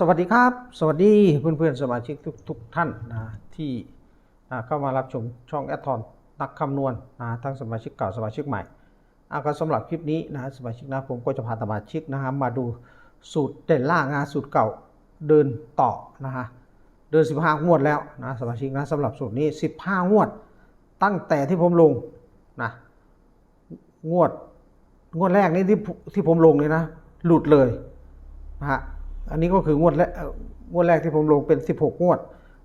สวัสดีครับ สวัสดีเพื่อนๆสมาชิกทุกทกท่านนะที่เข้ามารับชมช่องแอดทอนนักคำนวณนะทั้งสมาชิกเก่าสมาชิกใหม่อะก็สำหรับคลิปนี้นะสมาชิกนะผมก็จะพาสมาชิกนะฮะมาดูสูตรเด่นล่างนะสูตรเก่าเดินต่อนะฮะเดิน 15 งวดแล้วนะสมาชิกนะสำหรับสูตรนี้ 15 งวด ตั้งแต่ที่ผมลงนะงวดงวดแรกนี่ที่ที่ผมลงเนี่ยนะ หลุดเลยนะฮะ อันนี้ก็คืองวดแรกงวดแรกที่ผมลงเป็น 16 งวด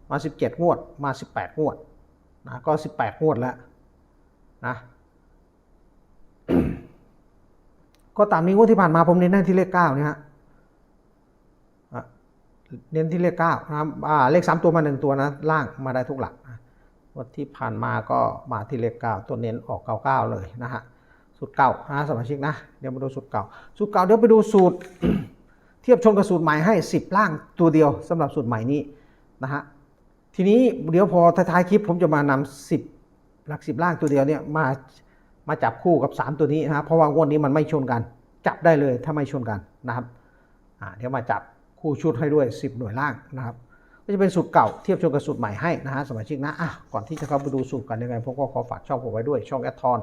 มา 17 งวด มา 18 งวดนะก็ 18 งวดแล้วนะก็ตามนี้งวดที่ผ่านมาผมเน้นที่เลข9เนี่ยฮะเน้นที่เลข9นะครับอ่าเลข 3 ตัวมา 1 ตัวนะล่างมาได้ทุกหลักนะงวดที่ผ่านมาก็มาที่เลข9ตัวเน้นออก99เลยนะฮะสูตรเก่านะสมาชิกนะ เดี๋ยวมาดูสูตรเก่า สูตรเก่าเดี๋ยวไปดูสูตร เทียบชนกับสูตรใหม่ให้ 10 ล่างตัวเดียวสำหรับสูตรใหม่นี้นะฮะทีนี้เดี๋ยวพอท้ายคลิปผมจะมานำ10 หลัก 10 ล่างตัวเดียวเนี่ยมามาจับคู่กับ 3 ตัวนี้นะเพราะว่างวดนี้มันไม่ชนกัน จับได้เลยถ้าไม่ชนกันนะครับอ่าเดี๋ยวมาจับคู่ชุดให้ด้วย 10 หน่วยล่างนะครับก็จะเป็นสูตรเก่าเทียบชนกับสูตรใหม่ให้นะฮะสมาชิกนะอะก่อนที่จะเข้าไปดูสูตรกันยังไงผมก็ขอฝากช่องผมไว้ด้วยช่องแอดทอน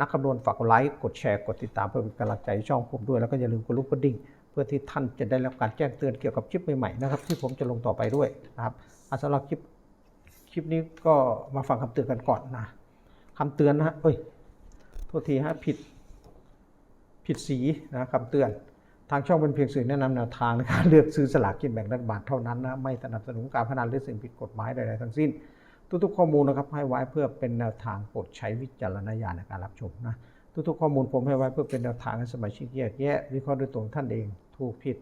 นักคำนวณฝากกดไลค์กดแชร์กดติดตามเพื่อเป็นกำลังใจให้ช่องผมด้วยแล้วก็อย่าลืมกดลูกกระดิ่ง เพื่อที่ท่านจะได้รับการแจ้งเตือนเกี่ยวกับคลิปใหม่ๆนะครับ ที่ผมจะลงต่อไปด้วยนะครับอะสำหรับคลิปคลิปนี้ก็มาฟังคำเตือนกันก่อนนะคำเตือนนะฮะเอ้ยโทษทีฮะผิดผิดสีนะคำเตือนทางช่องเป็นเพียงสื่อแนะนำแนวทางในการเลือกซื้อสลากกินแบ่งรัฐบาลเท่านั้นนะไม่สนับสนุนการพนันหรือสิ่งผิดกฎหมายใดๆทั้งสิ้น ทุกๆข้อมูลนะครับให้ไว้เพื่อเป็นแนวทางโปรดใช้วิจารณญาณในการรับชมนะ ทุกๆข้อมูลผมให้ไว้เพื่อเป็นแนวทางให้สมาชิกแยกแยะวิเคราะห์ด้วยตัวของท่านเองถูกผิด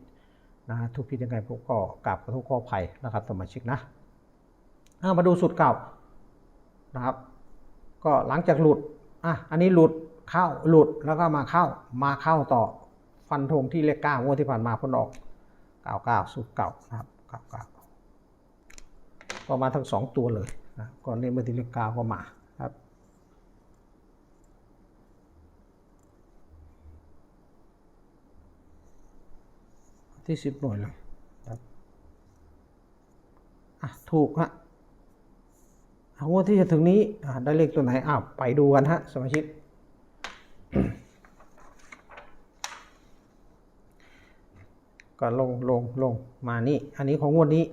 นะถูกผิดยังไงผมก็กราบขอโทษขออภัยนะครับสมาชิกนะอะมาดูสูตรเก่านะครับ ก็หลังจากหลุดอะอันนี้หลุดเข้าหลุดแล้วก็มาเข้ามาเข้าต่อฟันธงที่เลขเก้างวดที่ผ่านมาพ้นออกเก้าเก้าสูตรเก่านะครับเก้าเก้าก็มาทั้งสองตัวเลยนะก่อนนี้เมื่อที่เลขเก้าก็มาครับ ที่สิบหน่วยเลยครับอะถูกฮะเอางวดที่จะถึงนี้อะได้เลขตัวไหนอ้าวไปดูกันฮะสมาชิกก็ลงลงลงมานี่ อันนี้ของงวดนี้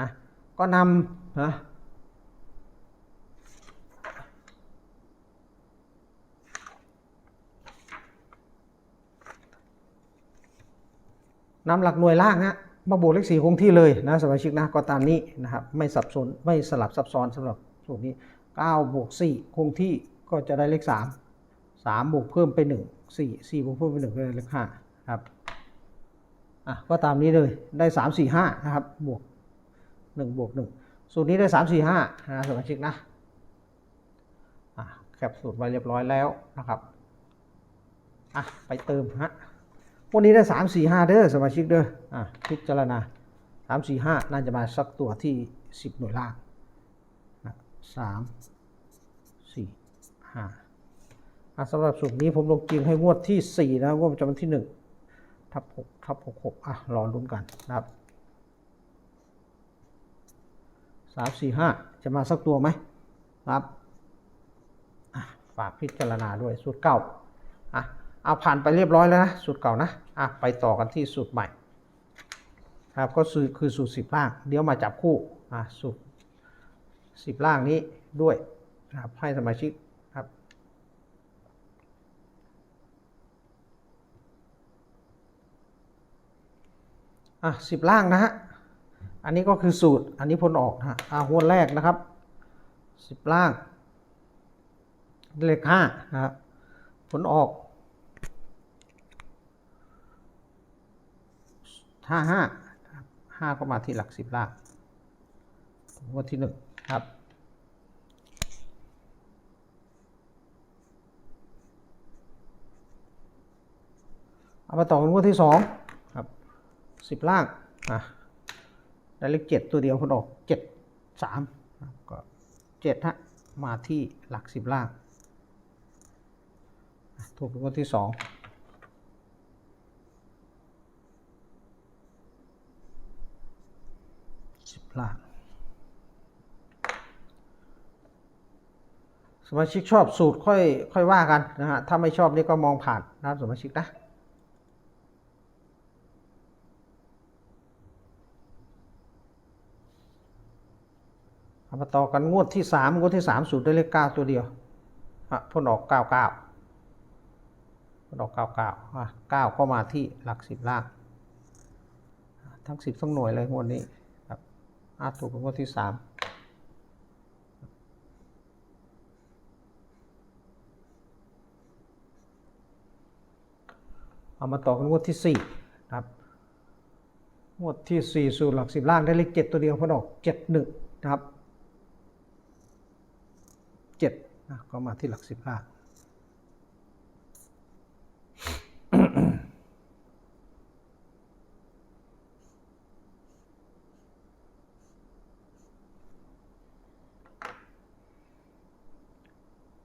นะ ก็นำนะ นำหลักหน่วยล่างฮะมาบวกเลขสี่คงที่เลยนะสมาชิกนะก็ตามนี้นะครับไม่สับสนไม่สลับซับซ้อนสำหรับสูตรนี้9บวก4คงที่ก็จะได้เลข 3 3 บวกเพิ่มไป 1 4 4 บวกเพิ่มไป1ก็ได้เลข5ครับอะก็ตามนี้เลยได้ 3 4 5นะครับบวก 1 บวก 1 สูตรนี้ได้ 3 4 5นะสมาชิกนะอะแคปสูตรไว้เรียบร้อยแล้วนะครับอะไปเติมฮะ วันนี้ได้สามสี่ห้าเด้อสมาชิกเด้ออะพิจารณาสามสี่ห้าน่าจะมาสักตัวที่สิบหน่วยล่างนะสามสี่ห้าอะสำหรับสูตรนี้ผมลงจริงให้งวดที่สี่นะงวดประจำวันที่หนึ่งทับหกทับหกหกอะรอลุ้นกันนะครับสามสี่ห้าจะมาสักตัวไหมครับอะฝากพิจารณาด้วยสูตรเก้าอะ เอาผ่านไปเรียบร้อยแล้วนะสูตรเก่านะอะไปต่อกันที่สูตรใหม่ครับก็คือคือสูตรสิบล่าง เดี๋ยวมาจับคู่อะสูตรสิบล่างนี้ด้วยนะครับให้สมาชิกครับอะสิบล่างนะฮะอันนี้ก็คือสูตรอันนี้ผลออกนะฮะอะหัวแรกนะครับสิบล่างเลขห้านะครับผลออก ห้าห้าห้าก็มาที่หลักสิบล่างงวดที่หนึ่งครับเอามาต่อกันงวดที่สองครับสิบล่างอะได้เลขเจ็ดตัวเดียวคนออกเจ็ดสามก็เจ็ดฮะมาที่หลักสิบล่างถูกงวดที่สอง สิบล่างสมาชิกชอบสูตรค่อยค่อยว่ากันนะฮะ ถ้าไม่ชอบนี่ก็มองผ่านนะครับสมาชิกนะเอามาต่อกันงวดที่สามงวดที่สามสูตรได้เลขเก้าตัวเดียวอะพ่นออกเก้าเก้าพ่นออกเก้าเก้าอะเก้าก็มาที่หลักสิบล่าง ทั้งสิบทั้งหน่วยเลยงวดนี้ อะถูกเป็นงวดที่สามเอามาต่อกันงวดที่สี่ครับ งวดที่สี่สูตรหลักสิบล่างได้เลขเจ็ดตัวเดียวพ่นออกเจ็ดหนึ่งนะครับเจ็ดนะก็มาที่หลักสิบล่าง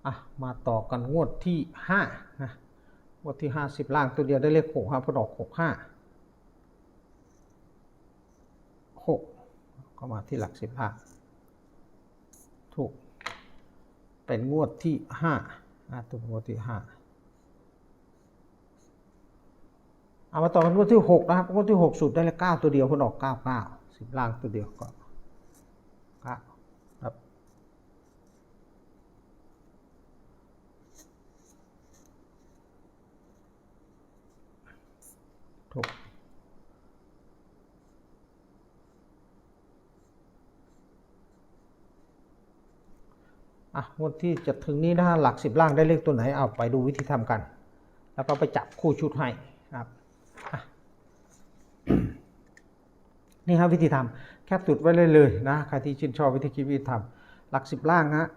อะมาต่อกันงวดที่ห้านะงวดที่ห้าสิบล่างตัวเดียวได้เลขหกครับพอดอกหกห้าหกก็มาที่หลักสิบล่าถูก เป็นงวดที่ห้าอะตัวงวดที่ห้าเอามาต่อกันงวดที่หกนะครับงวดที่หกสุดได้เลขเก้าตัวเดียวคนออกเก้าเก้าสิบล่างตัวเดียวก็เก้าครับ ถูก อะงวดที่จะถึงนี้นะหลักสิบล่างได้เลขตัวไหนเอาไปดูวิธีทำกัน แล้วก็ไปจับคู่ชุดให้ครับนี่ครับวิธีทำแคปสุดไว้เลยเลยนะใครที่ชื่นชอบวิธีคิดวิธีทำหลักสิบล่างฮะ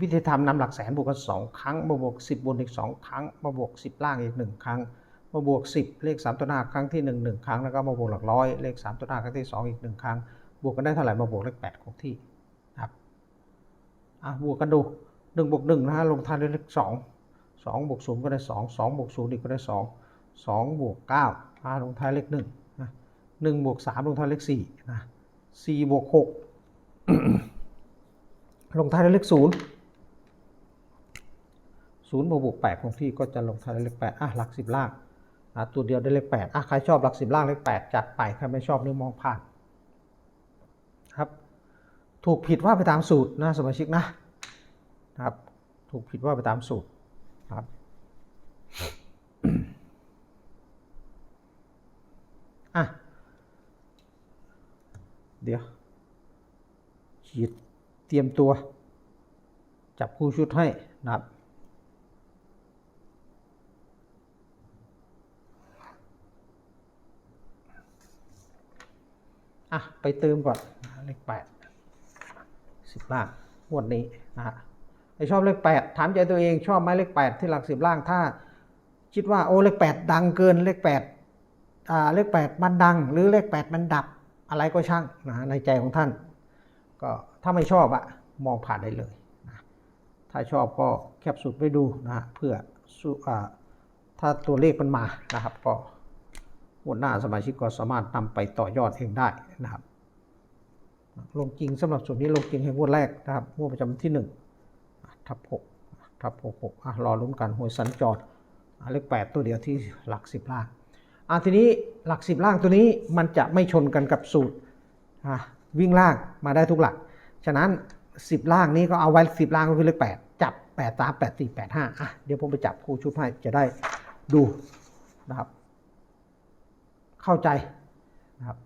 วิธีทำนำหลักแสนบวกกันสองครั้งมาบวกสิบบนอีกสองครั้งมาบวกสิบล่างอีกหนึ่งครั้งมาบวกสิบเลขสามตัวหน้าครั้งที่หนึ่งหนึ่งครั้งแล้วก็มาบวกหลักร้อยเลขสามตัวหน้าครั้งที่สองอีกหนึ่งครั้งบวกกันได้เท่าไหร่มาบวกเลขแปดคงที่ครับ อะบวกกันดูหนึ่งบวกหนึ่งนะฮะลงท้ายด้วยเลขสองสองบวกศูนย์ก็ได้สองสองบวกศูนย์อีกก็ได้สองสองบวกเก้าอะลงท้ายเลขหนึ่งนะหนึ่งบวกสามลงท้ายเลขสี่นะสี่บวกหกลงท้ายด้วยเลขศูนย์ศูนย์บวกบวกแปดคงที่ก็จะลงท้ายด้วยเลขแปดอะหลักสิบล่างอะตัวเดียวได้เลขแปดอะใครชอบหลักสิบล่างเลขแปดจัดไปใครไม่ชอบนี่มองผ่านครับ ถูกผิดว่าไปตามสูตรนะสมาชิกนะนะครับ ถูกผิดว่าไปตามสูตรครับอะเดี๋ยวฉีดเตรียมตัว จับคู่ชุดให้นะครับอะ ไปเติมก่อน เลขแปด สิบล่างงวดนี้นะฮะชอบเลขแปดถามใจตัวเองชอบไหมเลขแปดที่หลักสิบล่างถ้า คิดว่าโอ้เลขแปดดังเกินเลขแปดอ่าเลขแปดมันดัง หรือเลขแปดมันดับอะไรก็ช่างนะในใจของท่าน ก็ถ้าไม่ชอบอะมองผ่านได้เลยนะถ้าชอบก็แคปสูตรไปดูนะฮะเพื่อสู้อ่าถ้าตัวเลขมันมานะครับก็งวหน้าสมาชิกก็สามารถนำไปต่อยอดเองได้นะครับ ลงจริงสำหรับส่วนนี้ลงจริงให้งวดแรกนะครับงวดประจำวันที่หนึ่งทับหกทับหกหกอะรอลุ้นกันหวยสัญจรเลขแปดตัวเดียวที่หลักสิบล่างอะทีนี้หลักสิบล่างตัวนี้มันจะไม่ชนกันกับสูตรอะวิ่งล่างมาได้ทุกหลัก ฉะนั้นสิบล่างนี้ก็เอาไว้สิบล่างก็คือเลขแปดจับแปดตามแปดสี่แปดห้าอะเดี๋ยวผมไปจับคู่ชุดให้จะได้ดูนะครับ เข้าใจนะครับ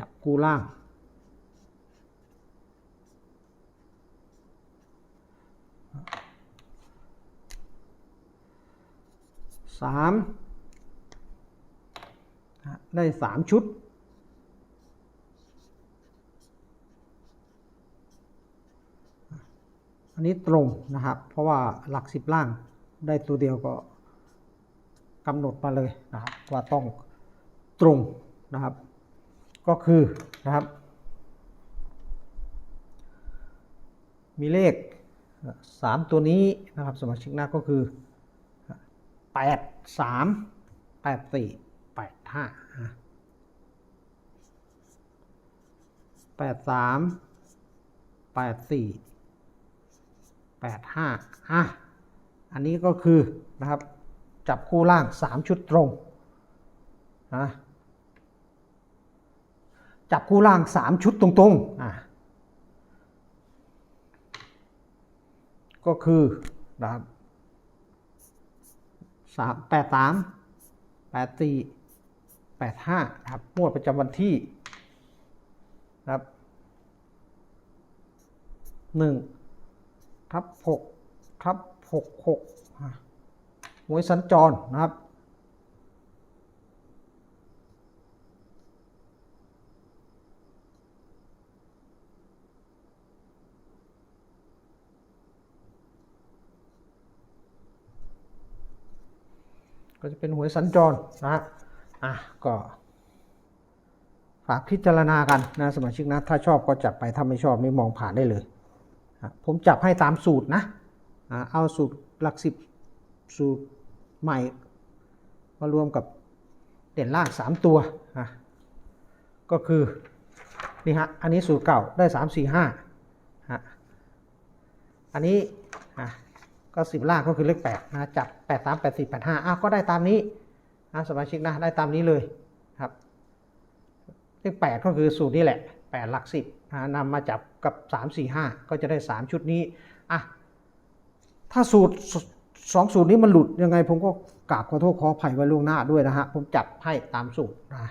จับคู่ล่าง สามได้สามชุด อันนี้ตรงนะครับ เพราะว่าหลักสิบล่างได้ตัวเดียวก็กำหนดมาเลยนะครับว่าต้องตรงนะครับ ก็คือนะครับ มีเลขสามตัวนี้นะครับสมาชิกหน้าก็คือแปดสามแปดสี่แปดห้าแปดสามแปดสี่แปดห้าอะอันนี้ก็คือนะครับจับคู่ล่างสามชุดตรงนะ จับคู่ล่างสามชุดตรงๆอะก็คือนะครับสามแปดสามแปดสี่แปดห้าครับงวดประจำวันที่นะครับหนึ่งทับหกทับหกหกหวยสัญจรนะครับ ก็จะเป็นหวยสัญจรนะฮะอะก็ฝากพิจารณากันนะสมาชิกนะ ถ้าชอบก็จับไปถ้าไม่ชอบนี่มองผ่านได้เลย ผมจับให้ตามสูตรนะเอาสูตรหลักสิบสูตรใหม่ มารวมกับเด่นล่าง 3 ตัวอะก็คือนี่ฮะอันนี้สูตรเก่าได้ 3 4 5ฮะอันนี้ ก็สิบล่างก็คือเลขแปดนะจับแปดสามแปดสี่แปดห้าอ้าวก็ได้ตามนี้นะสมาชิกนะได้ตามนี้เลยครับเลขแปดก็คือสูตรนี้แหละแปดหลักสิบนะนำมาจับกับสามสี่ห้าก็จะได้สามชุดนี้อะถ้าสูตรสองสูตรนี้มันหลุดยังไง ผมก็กราบขอโทษขออภัยไว้ล่วงหน้าด้วยนะฮะผมจับให้ตามสูตรนะ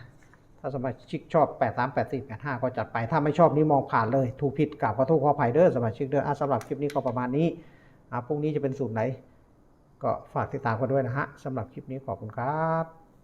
ถ้าสมาชิกชอบ 8 3 8 4 8 5 ก็จัดไป ถ้าไม่ชอบนี้มองผ่านเลย ถูกผิดกราบขอโทษขออภัยเด้อสมาชิกเด้ออะสำหรับคลิปนี้ก็ประมาณนี้ อ่าพรุ่งนี้จะเป็นสูตรไหน ก็ฝากติดตามกันด้วยนะฮะสำหรับคลิปนี้ขอบคุณครับ